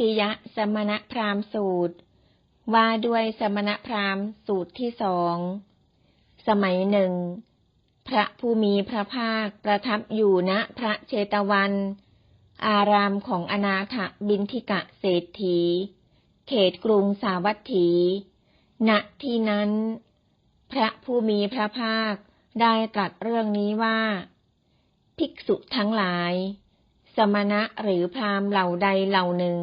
ติยสมณพราหมณ์สูตร ว่าด้วยสมณพราหมณ์สูตรที่สอง สมัยหนึ่ง พระผู้มีพระภาคประทับอยู่ณพระเชตวัน อารามของอนาถบินทิกะเศรษฐี เขตกรุงสาวัตถี ณ ที่นั้น พระผู้มีพระภาคได้ตรัสเรื่องนี้ว่า ภิกษุทั้งหลายสมณะหรือพราหมณ์เหล่าใดเหล่าหนึ่ง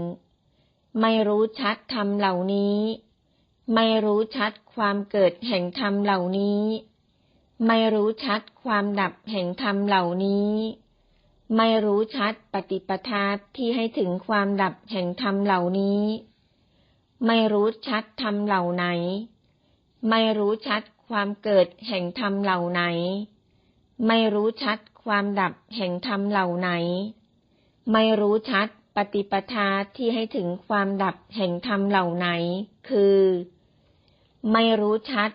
ไม่รู้ชัดธรรมเหล่านี้ ไม่รู้ชัดความเกิดแห่งธรรมเหล่านี้ ไม่รู้ชัดความดับแห่งธรรมเหล่านี้ ไม่รู้ชัดปฏิปทาที่ให้ถึงความดับแห่งธรรมเหล่านี้ ไม่รู้ชัดธรรมเหล่าไหน ไม่รู้ชัดความเกิดแห่งธรรมเหล่าไหน ไม่รู้ชัดความดับแห่งธรรมเหล่าไหน ไม่รู้ชัด ปฏิปทาที่ให้ถึงความดับแห่งธรรมเหล่าไหน คือ ไม่รู้ชัด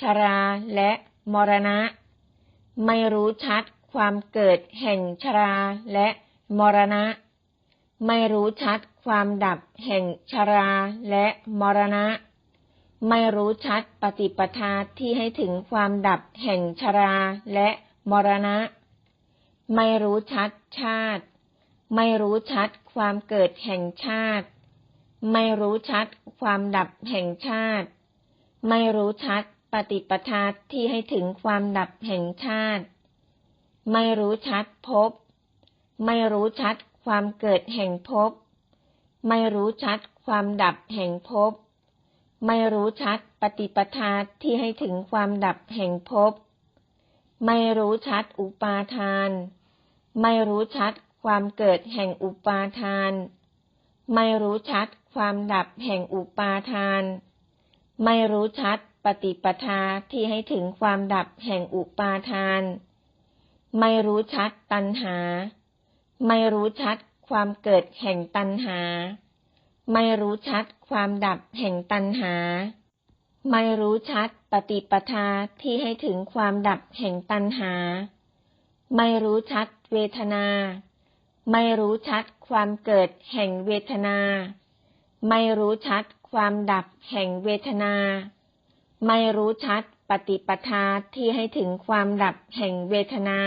ชราและมรณะ ไม่รู้ชัดความเกิดแห่งชราและมรณะ ไม่รู้ชัดความดับแห่งชราและมรณะ ไม่รู้ชัดปฏิปทาที่ให้ถึงความดับแห่งชราและมรณะ ไม่รู้ชัดชาติ ไม่รู้ชัดความเกิดแห่งชาติ ไม่รู้ชัดความดับแห่งชาติ ไม่รู้ชัดปฏิปทาที่ให้ถึงความดับแห่งชาติ ไม่รู้ชัดภพไม่รู้ชัดความเกิดแห่งภพไม่รู้ชัดความดับแห่งภพไม่รู้ชัดปฏิปทาที่ให้ถึงความดับแห่งภพไม่รู้ชัดอุปาทาน ไม่รู้ชัด ความเกิดแห่งอุปาทาน ไม่รู้ชัดความดับแห่งอุปาทาน ไม่รู้ชัดปฏิปทาที่ให้ถึงความดับแห่งอุปาทาน ไม่รู้ชัดตัณหา ไม่รู้ชัดความเกิดแห่งตัณหา ไม่รู้ชัดความดับแห่งตัณหา ไม่รู้ชัดปฏิปทาที่ให้ถึงความดับแห่งตัณหา ไม่รู้ชัดเวทนา ไม่รู้ชัดความเกิดแห่งเวทนา ไม่รู้ชัดความดับแห่งเวทนา ไม่รู้ชัดปฏิปทาที่ให้ถึงความดับแห่งเวทนา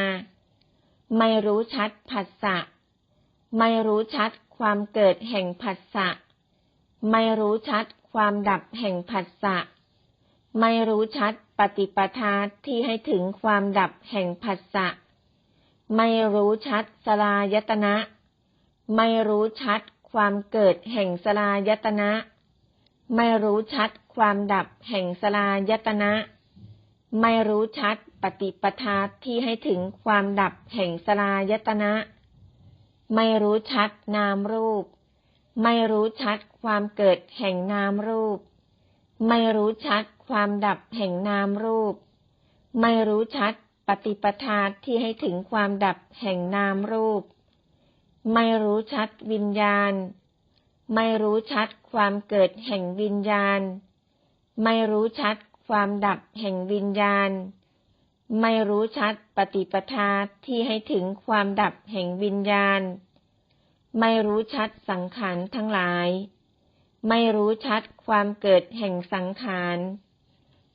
ไม่รู้ชัดผัสสะ ไม่รู้ชัดความเกิดแห่งผัสสะ ไม่รู้ชัดความดับแห่งผัสสะ ไม่รู้ชัดปฏิปทาที่ให้ถึงความดับแห่งผัสสะ ไม่รู้ชัดสลายตนะ ไม่รู้ชัดความเกิดแห่งสลายตนะ ไม่รู้ชัดความดับแห่งสลายตนะ ไม่รู้ชัดปฏิปทาที่ให้ถึงความดับแห่งสลายตนะ ไม่รู้ชัดนามรูป ไม่รู้ชัดความเกิดแห่งนามรูป ไม่รู้ชัดความดับแห่งนามรูป ไม่รู้ชัด ปฏิปทาที่ให้ถึงความดับแห่งนามรูป ไม่รู้ชัดวิญญาณ ไม่รู้ชัดความเกิดแห่งวิญญาณ ไม่รู้ชัดความดับแห่งวิญญาณ ไม่รู้ชัดปฏิปทาที่ให้ถึงความดับแห่งวิญญาณ ไม่รู้ชัดสังขารทั้งหลาย ไม่รู้ชัดความเกิดแห่งสังขาร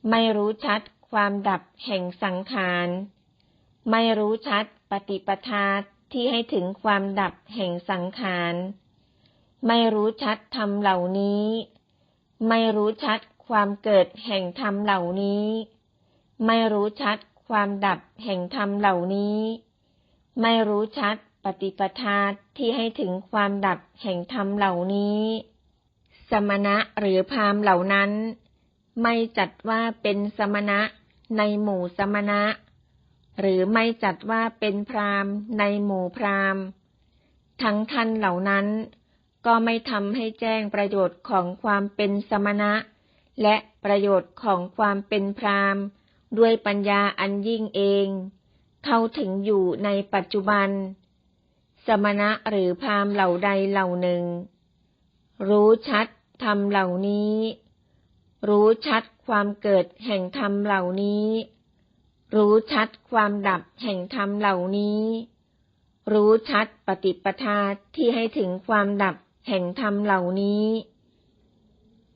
ไม่รู้ชัด ความดับแห่งสังขาร ไม่รู้ชัดปฏิปทาที่ให้ถึงความดับแห่งสังขาร ไม่รู้ชัดธรรมเหล่านี้ ไม่รู้ชัดความเกิดแห่งธรรมเหล่านี้ ไม่รู้ชัดความดับแห่งธรรมเหล่านี้ ไม่รู้ชัดปฏิปทาที่ให้ถึงความดับแห่งธรรมเหล่านี้ สมณะหรือพราหมณ์เหล่านั้น ไม่จัดว่าเป็นสมณะ ในหมู่สมณะ หรือไม่จัดว่าเป็นพราหมณ์ ในหมู่พราหมณ์ ทั้งท่านเหล่านั้น ก็ไม่ทำให้แจ้งประโยชน์ของความเป็นสมณะ และประโยชน์ของความเป็นพราหมณ์ ด้วยปัญญาอันยิ่งเอง เข้าถึงอยู่ในปัจจุบัน สมณะหรือพราหมณ์เหล่าใดเหล่าหนึ่ง รู้ชัดธรรมเหล่านี้ รู้ชัดความเกิดแห่งธรรมเหล่านี้ รู้ชัดความดับแห่งธรรมเหล่านี้ รู้ชัดปฏิปทาที่ให้ถึงความดับแห่งธรรมเหล่านี้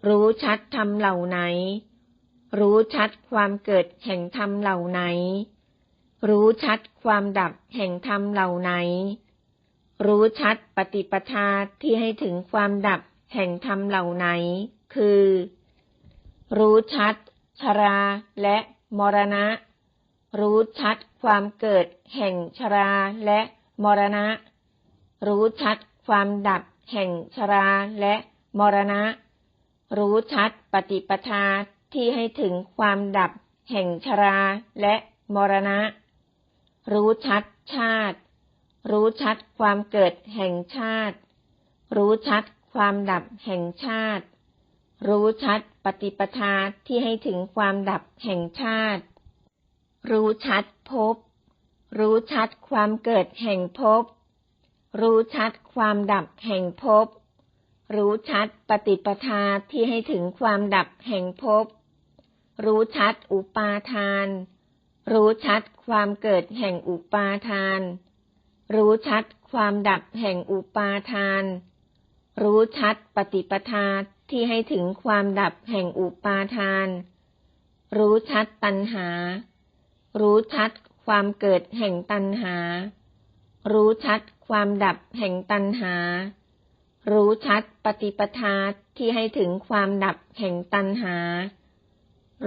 รู้ชัดธรรมเหล่าไหน รู้ชัดความเกิดแห่งธรรมเหล่าไหน รู้ชัดความดับแห่งธรรมเหล่าไหน รู้ชัดปฏิปทาที่ให้ถึงความดับแห่งธรรมเหล่าไหน คือ รู้ชัด ชราและมรณะ รู้ชัดความเกิดแห่งชราและมรณะ รู้ชัดความดับแห่งชราและมรณะ รู้ชัดปฏิปทาที่ให้ถึงความดับแห่งชราและมรณะ รู้ชัดชาติ รู้ชัดความเกิดแห่งชาติ รู้ชัดความดับแห่งชาติ รู้ชัดปฏิปทาที่ให้ถึงความดับแห่งชาติ รู้ชัดภพรู้ชัดความเกิดแห่งภพรู้ชัดความดับแห่งภพรู้ชัดปฏิปทาที่ให้ถึงความดับแห่งภพรู้ชัดอุปาทาน รู้ชัดความเกิดแห่งอุปาทาน รู้ชัดความดับแห่งอุปาทาน รู้ชัดปฏิปทา ที่ให้ถึงความดับแห่งอุปาทาน รู้ชัดตัณหา รู้ชัดความเกิดแห่งตัณหา รู้ชัดความดับแห่งตัณหา รู้ชัดปฏิปทาที่ให้ถึงความดับแห่งตัณหา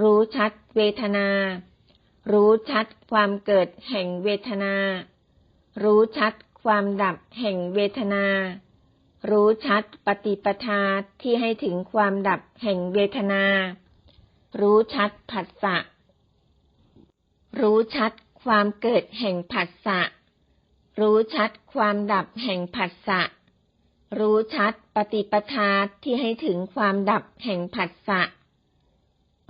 รู้ชัดเวทนา รู้ชัดความเกิดแห่งเวทนา รู้ชัดความดับแห่งเวทนา รู้ชัดปฏิปทาที่ให้ถึงความดับแห่งเวทนา รู้ชัดผัสสะ รู้ชัดความเกิดแห่งผัสสะ รู้ชัดความดับแห่งผัสสะ รู้ชัดปฏิปทาที่ให้ถึงความดับแห่งผัสสะ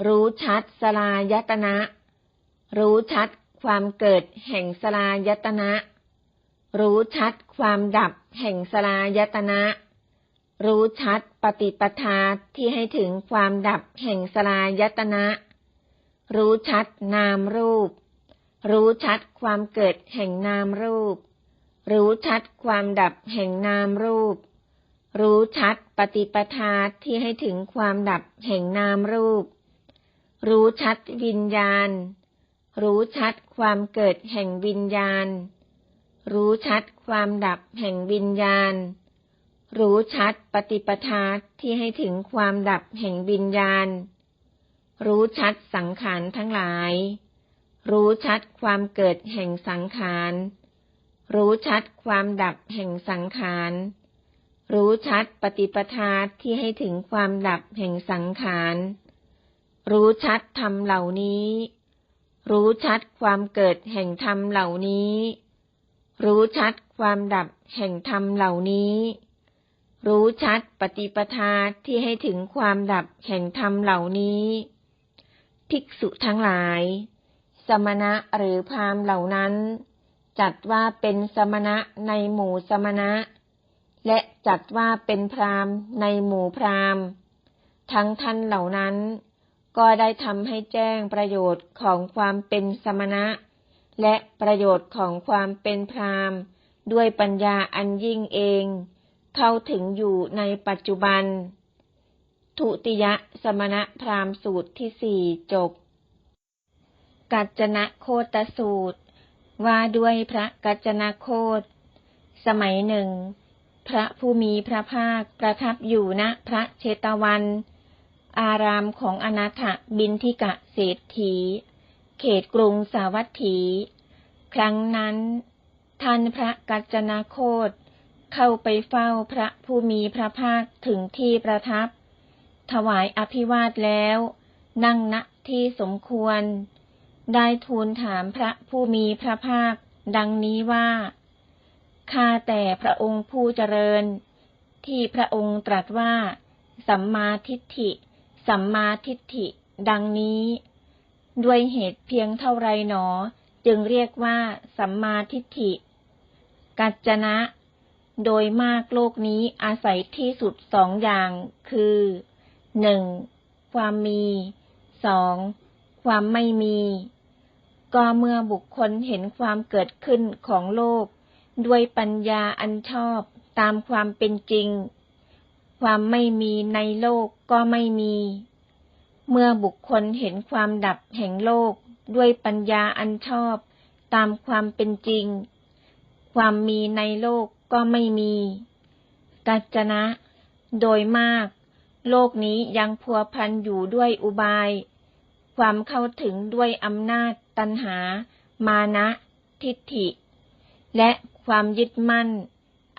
รู้ชัดสลายตนะ รู้ชัดความเกิดแห่งสลายตนะ รู้ชัดความดับแห่งสลายตนะ รู้ชัดปฏิปทาที่ให้ถึงความดับแห่งสลายตนะ รู้ชัดนามรูป รู้ชัดความเกิดแห่งนามรูป รู้ชัดความดับแห่งนามรูป รู้ชัดปฏิปทาที่ให้ถึงความดับแห่งนามรูป รู้ชัดวิญญาณ รู้ชัดความเกิดแห่งวิญญาณ รู้ชัดความดับแห่งวิญญาณ รู้ชัดปฏิปทาที่ให้ถึงความดับแห่งวิญญาณ รู้ชัดสังขารทั้งหลาย รู้ชัดความเกิดแห่งสังขาร รู้ชัดความดับแห่งสังขารรู้ชัดปฏิปทาที่ให้ถึงความดับแห่งสังขาร รู้ชัดธรรมเหล่านี้ รู้ชัดความเกิดแห่งธรรมเหล่านี้ รู้ชัดความดับแห่งธรรมเหล่านี้ รู้ชัดปฏิปทาที่ให้ถึงความดับแห่งธรรมเหล่านี้ ภิกษุทั้งหลาย สมณะหรือพราหมณ์เหล่านั้น จัดว่าเป็นสมณะในหมู่สมณะ และจัดว่าเป็นพราหมณ์ในหมู่พราหมณ์ทั้งท่านเหล่านั้น ก็ได้ทำให้แจ้งประโยชน์ของความเป็นสมณะ และประโยชน์ของความเป็นพรามด้วยปัญญาอันยิ่งเอง เข้าถึงอยู่ในปัจจุบัน ทุติยสมณพรามสูตรที่สี่จบ กัจจนะโคตสูตร ว่าด้วยพระกัจจนะโคต สมัยหนึ่ง พระผู้มีพระภาคประทับอยู่ณพระเชตวัน อารามของอนาถบินทิกะเศรษฐี เขตกรุงสาวัตถี ครั้งนั้น ท่านพระกัจจนะโคตเข้าไปเฝ้าพระผู้มีพระภาคถึงที่ประทับ ถวายอภิวาทแล้ว นั่งณที่สมควร ได้ทูลถามพระผู้มีพระภาค ดังนี้ว่า ข้าแต่พระองค์ผู้เจริญ ที่พระองค์ตรัสว่า สัมมาทิฏฐิ สัมมาทิฏฐิ ดังนี้ ด้วยเหตุเพียงเท่าไรหนอ จึงเรียกว่า สัมมาทิฏฐิ กัจจนะ โดยมากโลกนี้อาศัยที่สุดสองอย่าง คือหนึ่งความมีสองความไม่มี ก็เมื่อบุคคลเห็นความเกิดขึ้นของโลก ด้วยปัญญาอันชอบตามความเป็นจริง ความไม่มีในโลกก็ไม่มี เมื่อบุคคลเห็นความดับแห่งโลกด้วยปัญญาอันชอบ ตามความเป็นจริง ความมีในโลกก็ไม่มีกัจจนะ โดยมาก โลกนี้ยังพัวพันอยู่ด้วยอุบาย ความเข้าถึงด้วยอำนาจตัณหา มานะ ทิฏฐิ และความยึดมั่น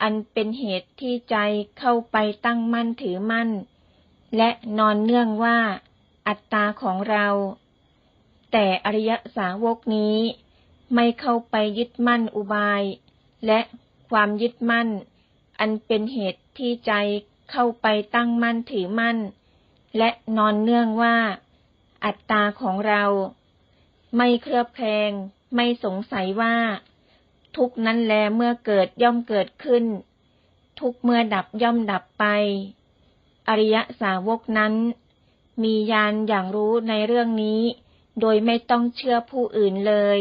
อันเป็นเหตุที่ใจเข้าไปตั้งมั่นถือมั่น และนอนเนื่องว่า อัตตาของเรา แต่อริยสาวกนี้ไม่เข้าไปยึดมั่นอุบาย และความยึดมั่น อันเป็นเหตุที่ใจเข้าไปตั้งมั่นถือมั่น และนอนเนื่องว่า อัตตาของเรา ไม่เคลือบแคลงไม่สงสัยว่า ทุกนั้นแลเมื่อเกิดย่อมเกิดขึ้น ทุกเมื่อดับย่อมดับไป อริยสาวกนั้น มีญาณอย่างรู้ในเรื่องนี้ โดยไม่ต้องเชื่อผู้อื่นเลย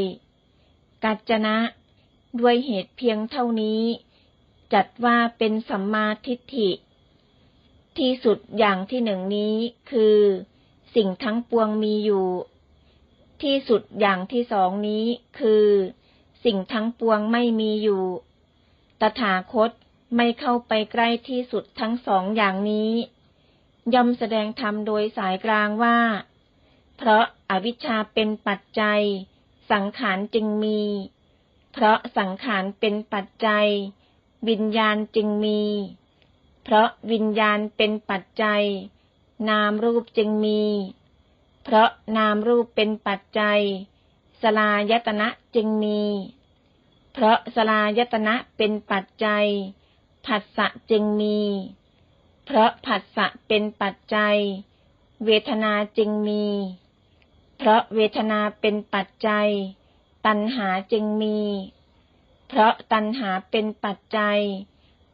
กัจจนะ ด้วยเหตุเพียงเท่านี้ จัดว่าเป็นสัมมาทิฏฐิ ที่สุดอย่างที่หนึ่งนี้คือ สิ่งทั้งปวงมีอยู่ ที่สุดอย่างที่สองนี้คือ สิ่งทั้งปวงไม่มีอยู่ ตถาคตไม่เข้าไปใกล้ที่สุดทั้งสองอย่างนี้ ย่อมแสดงธรรมโดยสายกลางว่า เพราะอาวิชชาเป็นปัจจัย สังขารจึงมี เพราะสังขารเป็นปัจจัย วิญญาณจึงมี เพราะวิญญาณเป็นปัจจัย นามรูปจึงมี เพราะนามรูปเป็นปัจจัย สลายตนะจึงมี เพราะสลายตนะเป็นปัจจัยผัสสะจึงมี เพราะผัสสะเป็นปัจจัย เวทนาจึงมี เพราะเวทนาเป็นปัจจัย ตัณหาจึงมี เพราะตัณหาเป็นปัจจัย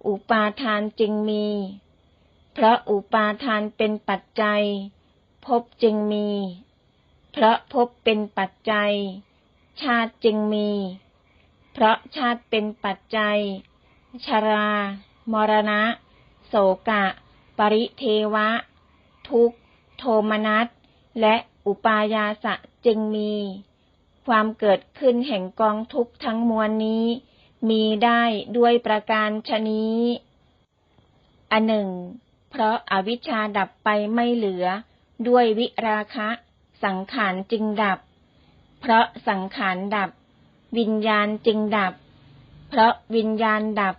อุปาทานจึงมี เพราะอุปาทานเป็นปัจจัยภพจึงมี เพราะภพเป็นปัจจัย ชาติจึงมี เพราะชาติเป็นปัจจัย ชรา มรณะ โสกะ ปริเทวะ ทุกโทมนัส และอุปายาสะจึงมี ความเกิดขึ้นแห่งกองทุกทั้งมวลนี้ มีได้ด้วยประการชนี้ อันหนึ่ง เพราะอาวิชชาดับไปไม่เหลือ ด้วยวิราคะ สังขารจึงดับ เพราะสังขารดับ วิญญาณจึงดับ เพราะวิญญาณดับ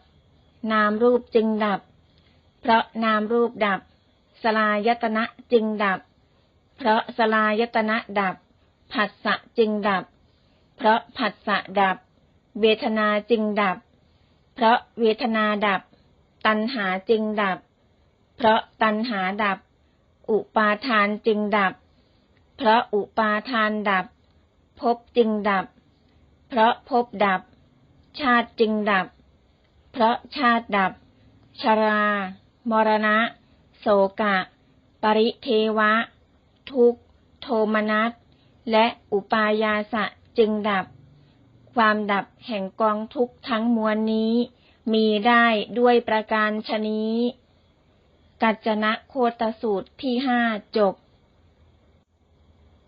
นามรูปจึงดับ เพราะนามรูปดับ สลายตนะจึงดับ เพราะสลายตนะดับ ผัสสะจึงดับ เพราะผัสสะดับ เวทนาจึงดับ เพราะเวทนาดับ ตัณหาจึงดับ เพราะตัณหาดับ อุปาทานจึงดับ เพราะอุปาทานดับ ภพจึงดับ เพราะภพดับ ชาติจึงดับ เพราะชาติดับชรา มรณะโสกะ ปริเทวะ ทุกโทมนัส และอุปายาสะจึงดับ ความดับแห่งกองทุกทั้งมวลนี้ มีได้ด้วยประการชนี้ กัจจนะโคตสูตรที่ห้าจบ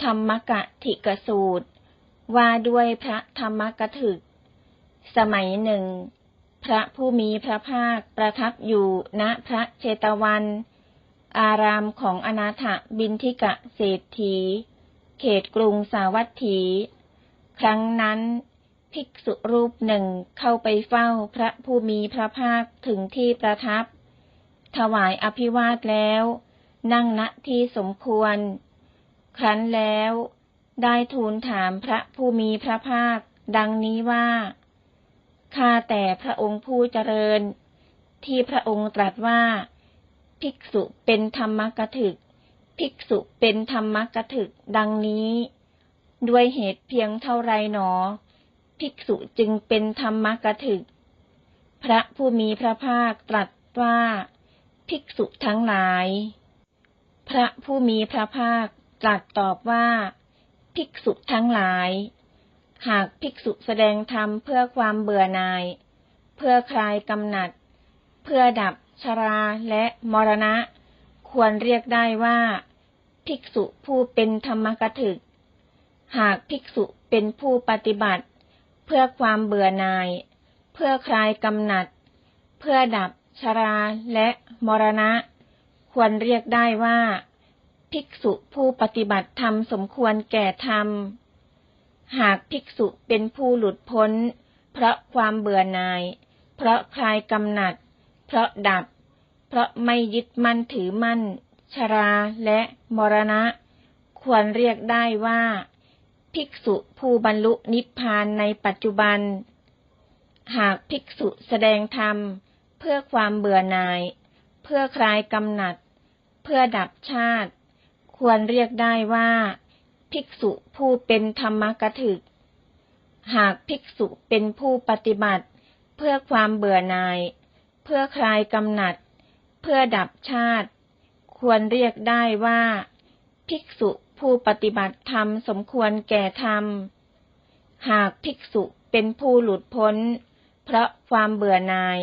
ธรรมกะถิกสูตร ว่าด้วยพระธรรมกถึก สมัยหนึ่ง ระผู้มีพระภาคประทับอยู่ณพระเชตวัน อารามของอนาถบินทิกะเศรษฐี เขตกรุงสาวัตถี ครั้งนั้น ภิกษุรูปหนึ่งเข้าไปเฝ้าพระผู้มีพระภาคถึงที่ประทับ ถวายอภิวาทแล้ว นั่งณที่สมควร ครั้นแล้ว ได้ทูลถามพระผู้มีพระภาค ดังนี้ว่า ข้าแต่พระองค์ผู้เจริญ ที่พระองค์ตรัสว่า ภิกษุเป็นธรรมกถึก ภิกษุเป็นธรรมกถึก ดังนี้ ด้วยเหตุเพียงเท่าไรหนอ ภิกษุจึงเป็นธรรมกถึก พระผู้มีพระภาคตรัสว่า ภิกษุทั้งหลาย พระผู้มีพระภาคตรัสตอบว่า ภิกษุทั้งหลาย หากภิกษุแสดงธรรมเพื่อความเบื่อหน่าย เพื่อคลายกำหนัด เพื่อดับชราและมรณะ ควรเรียกได้ว่า ภิกษุผู้เป็นธรรมกถึก หากภิกษุเป็นผู้ปฏิบัติ เพื่อความเบื่อหน่าย เพื่อคลายกำหนัด เพื่อดับชราและมรณะ ควรเรียกได้ว่า ภิกษุผู้ปฏิบัติธรรมสมควรแก่ธรรม หากภิกษุเป็นผู้หลุดพ้น เพราะความเบื่อหน่าย เพราะคลายกำหนัด เพราะดับ เพราะไม่ยึดมั่นถือมั่น ชราและมรณะ ควรเรียกได้ว่า ภิกษุผู้บรรลุนิพพานในปัจจุบัน หากภิกษุแสดงธรรม เพื่อความเบื่อหน่าย เพื่อคลายกำหนัด เพื่อดับชาติ ควรเรียกได้ว่า ภิกษุผู้เป็นธรรมกถึก หากภิกษุเป็นผู้ปฏิบัติ เพื่อความเบื่อหน่าย เพื่อคลายกำหนัด เพื่อดับชาติ ควรเรียกได้ว่า ภิกษุผู้ปฏิบัติธรรมสมควรแก่ธรรม หากภิกษุเป็นผู้หลุดพ้น เพราะความเบื่อหน่าย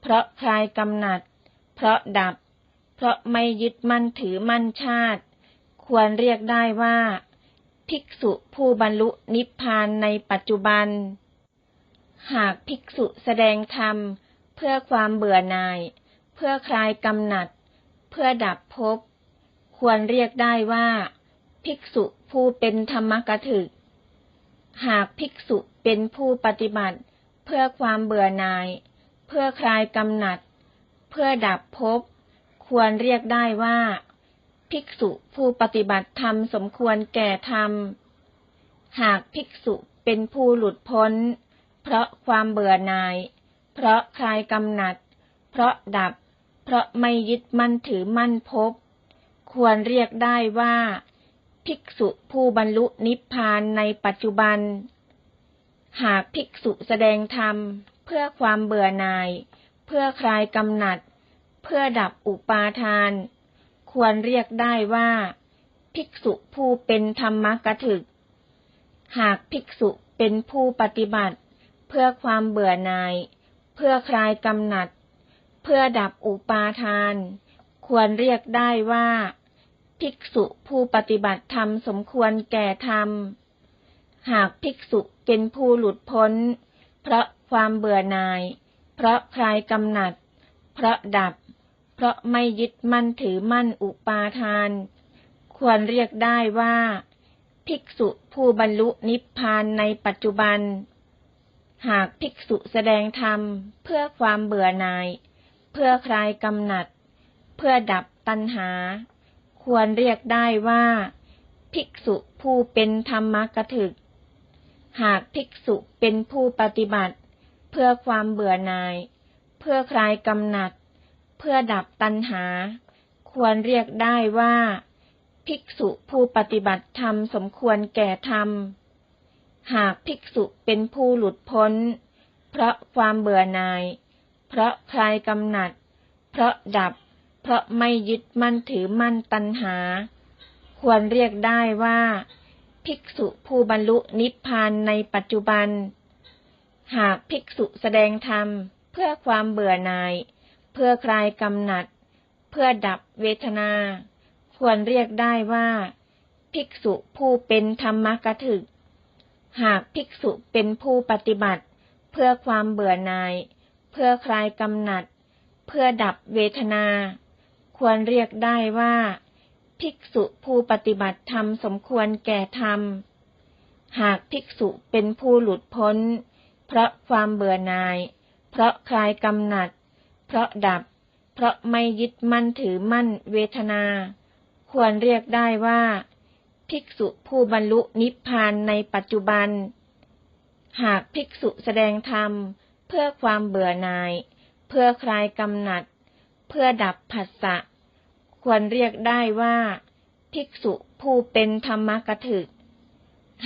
เพราะคลายกำหนัด เพราะดับ เพราะไม่ยึดมั่นถือมั่นชาติ ควรเรียกได้ว่า ภิกษุผู้บรรลุนิพพานในปัจจุบัน หากภิกษุแสดงธรรม เพื่อความเบื่อหน่าย เพื่อคลายกำหนัด เพื่อดับภพควรเรียกได้ว่า ภิกษุผู้เป็นธรรมกถึก หากภิกษุเป็นผู้ปฏิบัติ เพื่อความเบื่อหน่าย เพื่อคลายกำหนัด เพื่อดับภพควรเรียกได้ว่า ภิกษุผู้ปฏิบัติธรรมสมควรแก่ธรรม หากภิกษุเป็นผู้หลุดพ้น เพราะความเบื่อหน่าย เพราะคลายกำหนัด เพราะดับ เพราะไม่ยึดมั่นถือมั่นภพควรเรียกได้ว่า ภิกษุผู้บรรลุนิพพานในปัจจุบัน หากภิกษุแสดงธรรม เพื่อความเบื่อหน่าย เพื่อคลายกำหนัด เพื่อดับอุปาทาน ควรเรียกได้ว่า ภิกษุผู้เป็นธรรมกถึก หากภิกษุเป็นผู้ปฏิบัติ เพื่อความเบื่อหน่าย เพื่อคลายกำหนัด เพื่อดับอุปาทาน ควรเรียกได้ว่า ภิกษุผู้ปฏิบัติธรรมสมควรแก่ธรรม หากภิกษุเป็นผู้หลุดพ้น เพราะความเบื่อหน่าย เพราะคลายกำหนัด เพราะดับ เพราะไม่ยึดมั่นถือมั่นอุปาทาน ควรเรียกได้ว่า ภิกษุผู้บรรลุนิพพานในปัจจุบัน หากภิกษุแสดงธรรมเพื่อความเบื่อหน่าย เพื่อคลายกำหนัด เพื่อดับตัณหา ควรเรียกได้ว่า ภิกษุผู้เป็นธรรมกถึก หากภิกษุเป็นผู้ปฏิบัติ เพื่อความเบื่อหน่าย เพื่อคลายกำหนัด เพื่อดับตัณหา ควรเรียกได้ว่า ภิกษุผู้ปฏิบัติธรรมสมควรแก่ธรรม หากภิกษุเป็นผู้หลุดพ้น เพราะความเบื่อหน่าย เพราะคลายกำหนัด เพราะดับ เพราะไม่ยึดมั่นถือมั่นตัณหา ควรเรียกได้ว่า ภิกษุผู้บรรลุนิพพานในปัจจุบัน หากภิกษุแสดงธรรมเพื่อความเบื่อหน่าย เพื่อคลายกำหนัด เพื่อดับเวทนา ควรเรียกได้ว่า ภิกษุผู้เป็นธรรมกถึก หากภิกษุเป็นผู้ปฏิบัติ เพื่อความเบื่อหน่าย เพื่อคลายกำหนัด เพื่อดับเวทนา ควรเรียกได้ว่า ภิกษุผู้ปฏิบัติธรรมสมควรแก่ธรรม หากภิกษุเป็นผู้หลุดพ้น เพราะความเบื่อหน่าย เพราะคลายกำหนัด เพราะดับ เพราะไม่ยึดมั่นถือมั่นเวทนา ควรเรียกได้ว่า ภิกษุผู้บรรลุนิพพานในปัจจุบัน หากภิกษุแสดงธรรม เพื่อความเบื่อหน่าย เพื่อคลายกำหนัด เพื่อดับผัสสะ ควรเรียกได้ว่า ภิกษุผู้เป็นธรรมกถึก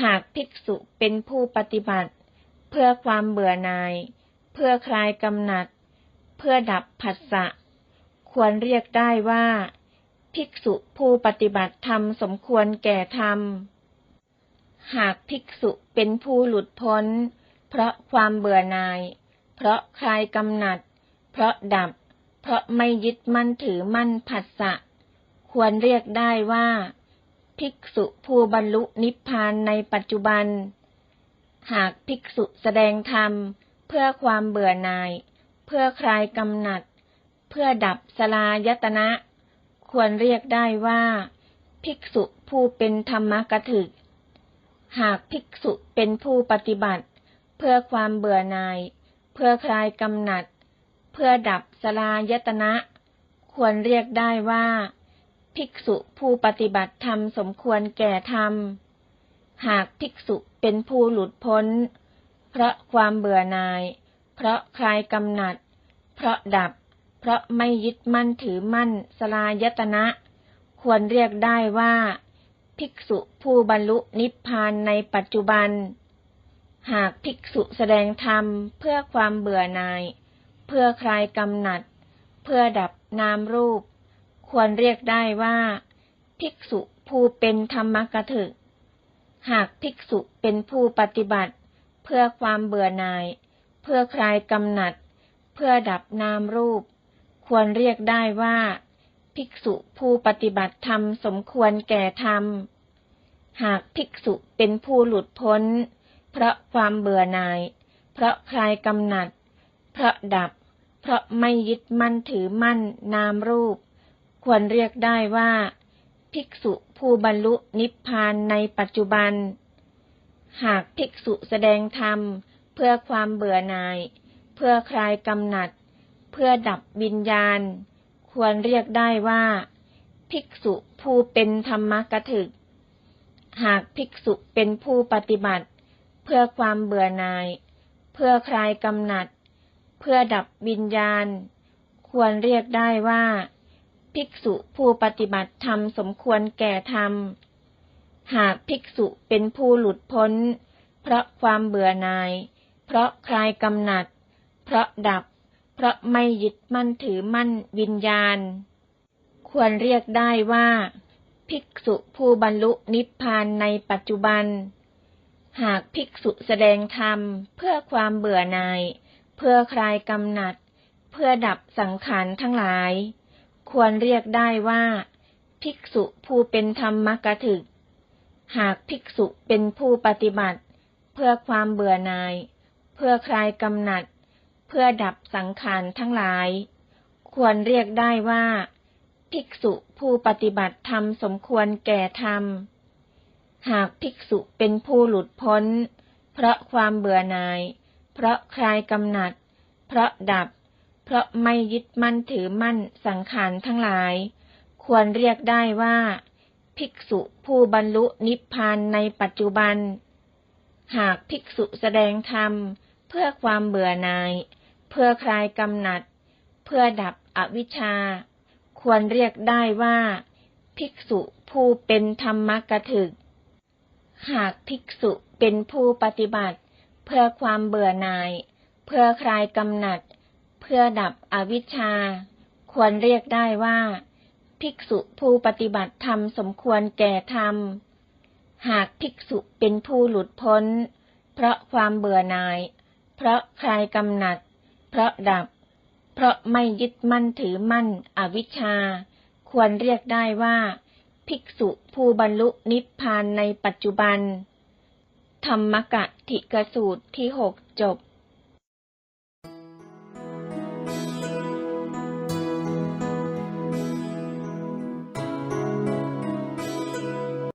หากภิกษุเป็นผู้ปฏิบัติ เพื่อความเบื่อหน่าย เพื่อคลายกำหนัด เพื่อดับผัสสะ ควรเรียกได้ว่า ภิกษุผู้ปฏิบัติธรรมสมควรแก่ธรรม หากภิกษุเป็นผู้หลุดพ้น เพราะความเบื่อหน่าย เพราะคลายกำหนัด เพราะดับ เพราะไม่ยึดมั่นถือมั่นผัสสะ ควรเรียกได้ว่า ภิกษุผู้บรรลุนิพพานในปัจจุบัน หากภิกษุแสดงธรรมเพื่อความเบื่อหน่าย เพื่อคลายกำหนัด เพื่อดับสลายตนะ ควรเรียกได้ว่า ภิกษุผู้เป็นธรรมกถึก หากภิกษุเป็นผู้ปฏิบัติ เพื่อความเบื่อหน่าย เพื่อคลายกำหนัด เพื่อดับสลายตนะ ควรเรียกได้ว่า ภิกษุผู้ปฏิบัติธรรมสมควรแก่ธรรม หากภิกษุเป็นผู้หลุดพ้น เพราะความเบื่อหน่าย เพราะคลายกำหนัด เพราะดับ เพราะไม่ยึดมั่นถือมั่นสลายตนะ ควรเรียกได้ว่า ภิกษุผู้บรรลุนิพพานในปัจจุบัน หากภิกษุแสดงธรรมเพื่อความเบื่อหน่าย เพื่อคลายกำหนัด เพื่อดับนามรูป ควรเรียกได้ว่า ภิกษุผู้เป็นธรรมกถึก หากภิกษุเป็นผู้ปฏิบัติ เพื่อความเบื่อหน่าย เพื่อคลายกำหนัด เพื่อดับนามรูป ควรเรียกได้ว่า ภิกษุผู้ปฏิบัติธรรมสมควรแก่ธรรม หากภิกษุเป็นผู้หลุดพ้น เพราะความเบื่อหน่าย เพราะคลายกำหนัด เพราะดับ เพราะไม่ยึดมั่นถือมั่นนามรูป ควรเรียกได้ว่า ภิกษุผู้บรรลุนิพพานในปัจจุบัน หากภิกษุแสดงธรรม เพื่อความเบื่อหน่าย เพื่อคลายกำหนัด เพื่อดับวิญญาณ ควรเรียกได้ว่า ภิกษุผู้เป็นธรรมกถึก หากภิกษุเป็นผู้ปฏิบัติ เพื่อความเบื่อหน่าย เพื่อคลายกำหนัด เพื่อดับวิญญาณ ควรเรียกได้ว่า ภิกษุผู้ปฏิบัติธรรมสมควรแก่ธรรม หากภิกษุเป็นผู้หลุดพ้น เพราะความเบื่อหน่าย เพราะคลายกำหนัด เพราะดับ เพราะไม่ยึดมั่นถือมั่นวิญญาณ ควรเรียกได้ว่า ภิกษุผู้บรรลุนิพพานในปัจจุบัน หากภิกษุแสดงธรรมเพื่อความเบื่อหน่าย เพื่อคลายกำหนัด เพื่อดับสังขารทั้งหลาย ควรเรียกได้ว่า ภิกษุผู้เป็นธรรมกถึก หากภิกษุเป็นผู้ปฏิบัติ เพื่อความเบื่อหน่าย เพื่อคลายกำหนัด เพื่อดับสังขารทั้งหลาย ควรเรียกได้ว่า ภิกษุผู้ปฏิบัติธรรมสมควรแก่ธรรม หากภิกษุเป็นผู้หลุดพ้น เพราะความเบื่อหน่าย เพราะคลายกำหนัด เพราะดับ เพราะไม่ยึดมั่นถือมั่นสังขารทั้งหลาย ควรเรียกได้ว่า ภิกษุผู้บรรลุนิพพานในปัจจุบัน หากภิกษุแสดงธรรม เพื่อความเบื่อหน่าย เพื่อคลายกำหนัด เพื่อดับอวิชชา ควรเรียกได้ว่า ภิกษุผู้เป็นธรรมกถึก หากภิกษุเป็นผู้ปฏิบัติ เพื่อความเบื่อหน่าย เพื่อคลายกำหนัด เพื่อดับอวิชชา ควรเรียกได้ว่า ภิกษุผู้ปฏิบัติธรรมสมควรแก่ธรรม หากภิกษุเป็นผู้หลุดพ้น เพราะความเบื่อหน่าย เพราะคลายกำหนัด เพราะดับ เพราะไม่ยึดมั่นถือมั่นอวิชชา ควรเรียกได้ว่า ภิกษุผู้บรรลุนิพพานในปัจจุบัน ธรรมกะทิกสูตรที่หกจบ